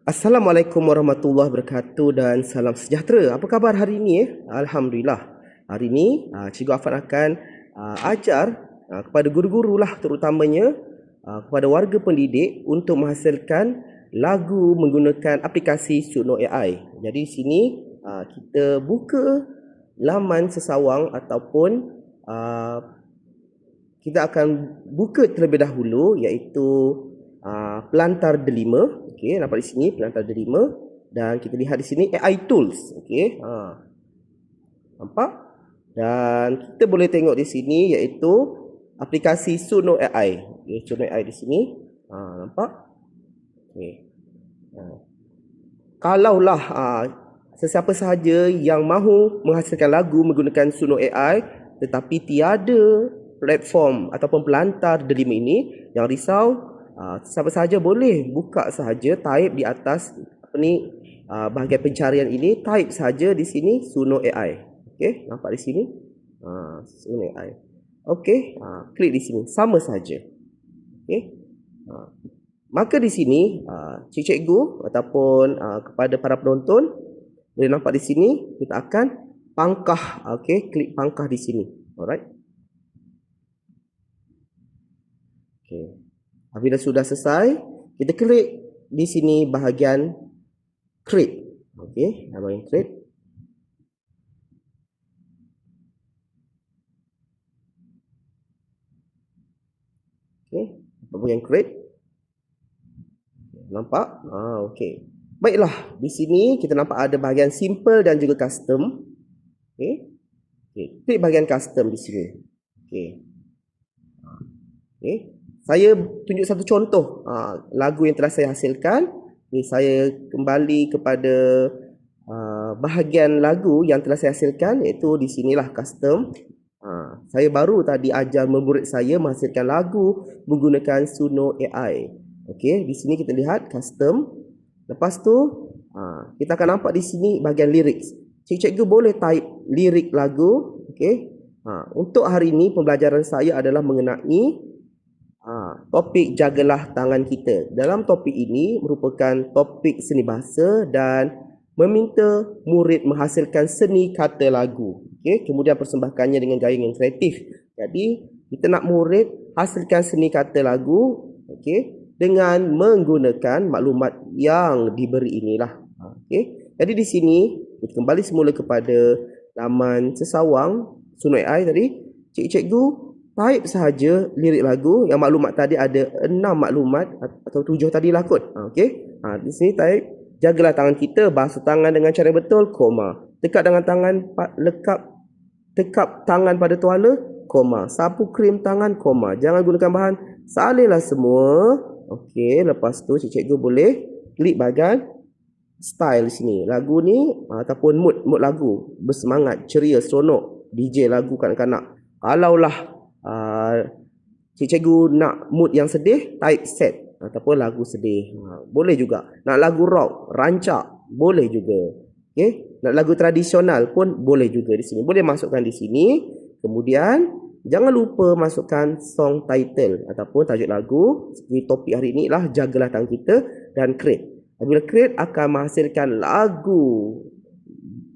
Assalamualaikum warahmatullahi wabarakatuh dan salam sejahtera. Apa khabar hari ini? Eh? Alhamdulillah. Hari ini uh, Cikgu Afan akan uh, ajar uh, kepada guru-guru lah terutamanya kepada warga pendidik untuk menghasilkan lagu menggunakan aplikasi Suno AI. Jadi sini uh, kita buka laman sesawang ataupun kita akan buka terlebih dahulu iaitu uh, pelantar delima. Okey, nampak di sini pelantar delima dan kita lihat di sini AI tools. Okey. Ha. Nampak? Dan kita boleh tengok di sini iaitu aplikasi Suno AI. Okey, Suno AI di sini. Ha, nampak? Okey. Ha. Kalaulah uh, sesiapa sahaja yang mahu menghasilkan lagu menggunakan Suno AI tetapi tiada platform ataupun pelantar delima ini yang risau uh, siapa sahaja boleh buka sahaja type di atas apa ni uh, bahagian pencarian ini type sahaja di sini Suno AI okey nampak di sini? Uh, Suno AI okey uh, klik di sini sama saja okey uh, maka di sini uh, cikgu ataupun uh, kepada para penonton boleh nampak di sini kita akan pangkah okey klik pangkah di sini. Alright. Okay. Apabila sudah selesai, kita klik di sini bahagian create. Okay, bahagian create. Okay, bahagian create. Nampak? Ah, okay. Baiklah, di sini kita nampak ada bahagian simple dan juga custom. Okay. Okay, klik bahagian custom di sini. Okay. Okay. Saya tunjuk satu contoh uh, lagu yang telah saya hasilkan. Ni saya kembali kepada uh, bahagian lagu yang telah saya hasilkan iaitu di sinilah custom. Uh, saya baru tadi ajar murid saya menghasilkan lagu menggunakan Suno AI. Okey, di sini kita lihat custom. Lepas tu uh, kita akan nampak di sini bahagian lirik. Cikgu-cikgu boleh type lirik lagu. Okey. Uh, untuk hari ini pembelajaran saya adalah mengenai Ha, topik jagalah tangan kita. Dalam topik ini merupakan topik seni bahasa dan meminta murid menghasilkan seni kata lagu. Okay? Kemudian persembahkannya dengan gaya yang kreatif. Jadi kita nak murid hasilkan seni kata lagu okay? dengan menggunakan maklumat yang diberi inilah. Ha, okay? Jadi di sini kita kembali semula kepada laman sesawang Sunoi AI tadi. Cikgu-cikgu type sahaja lirik lagu yang maklumat tadi ada enam maklumat atau tujuh tadi lah kot. Ha, okay. Ha, di sini type jagalah tangan kita basuh tangan dengan cara betul, koma. Tekap dengan tangan lekap tekap tangan pada tuala, koma. Sapu krim tangan, koma. Jangan gunakan bahan salihlah semua. Okey, lepas tu cikgu boleh klik bahagian style sini. Lagu ni ataupun mood mood lagu bersemangat, ceria, seronok. DJ lagu kanak-kanak. Kalaulah uh, cikgu nak mood yang sedih, type set ataupun lagu sedih. Uh, boleh juga. Nak lagu rock, rancak, boleh juga. Okay? Nak lagu tradisional pun boleh juga di sini. Boleh masukkan di sini. Kemudian jangan lupa masukkan song title ataupun tajuk lagu. Seperti topik hari ini lah jagalah tangan kita dan create. Apabila create akan menghasilkan lagu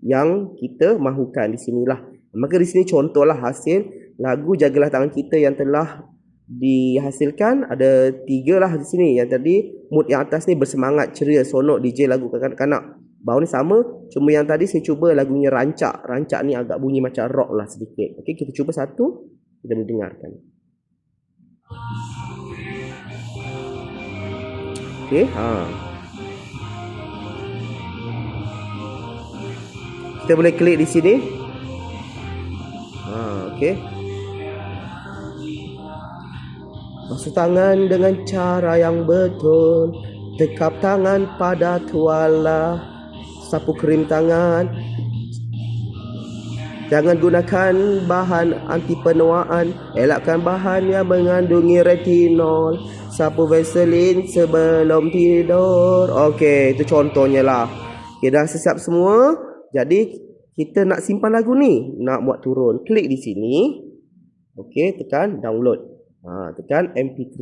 yang kita mahukan di sinilah. Maka di sini contohlah hasil lagu jagalah tangan kita yang telah dihasilkan ada tiga lah di sini. Yang tadi mood yang atas ni bersemangat ceria sonok DJ lagu kanak-kanak. Bawah ni sama cuma yang tadi saya cuba lagunya rancak. Rancak ni agak bunyi macam rock lah sedikit. Okey kita cuba satu kita boleh dengarkan. Okey ha. Kita boleh klik di sini. Ha okey Basuh tangan dengan cara yang betul. Tekap tangan pada tuala Sapu krim tangan. Jangan gunakan bahan anti penuaan. Elakkan bahan yang mengandungi retinol. Sapu Vaseline sebelum tidur. Okey, itu contohnya lah. Okay, dah siap semua? Jadi, kita nak simpan lagu ni. Nak buat turun. Klik di sini. Okey, tekan download Ha, tekan MP3.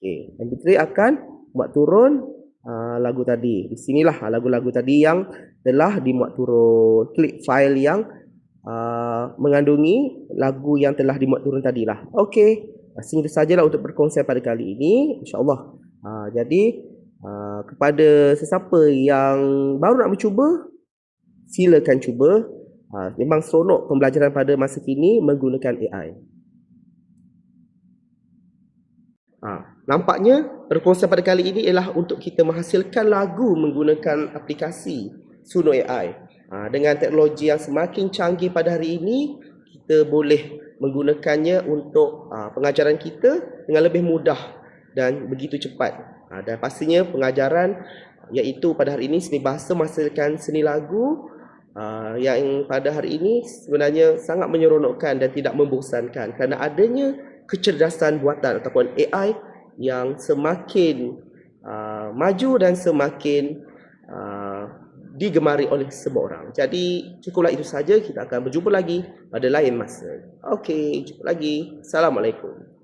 Okey, MP3 akan buat turun uh, lagu tadi. Di sinilah uh, lagu-lagu tadi yang telah dimuat turun. Klik file yang uh, mengandungi lagu yang telah dimuat turun tadilah. Okey. Sehingga sajalah untuk berkongsi pada kali ini. InsyaAllah. Uh, jadi uh, kepada sesiapa yang baru nak mencuba, silakan cuba. Uh, memang seronok pembelajaran pada masa kini menggunakan AI. Ha, nampaknya perkongsian pada kali ini ialah untuk kita menghasilkan lagu menggunakan aplikasi Suno AI. Ha, dengan teknologi yang semakin canggih pada hari ini, kita boleh menggunakannya untuk ha, pengajaran kita dengan lebih mudah dan begitu cepat. Ha, dan pastinya pengajaran iaitu pada hari ini seni bahasa menghasilkan seni lagu uh, yang pada hari ini sebenarnya sangat menyeronokkan dan tidak membosankan kerana adanya kecerdasan buatan ataupun AI yang semakin uh, maju dan semakin uh, digemari oleh semua orang. Jadi cukuplah itu saja. Kita akan berjumpa lagi pada lain masa. Okey, jumpa lagi. Assalamualaikum.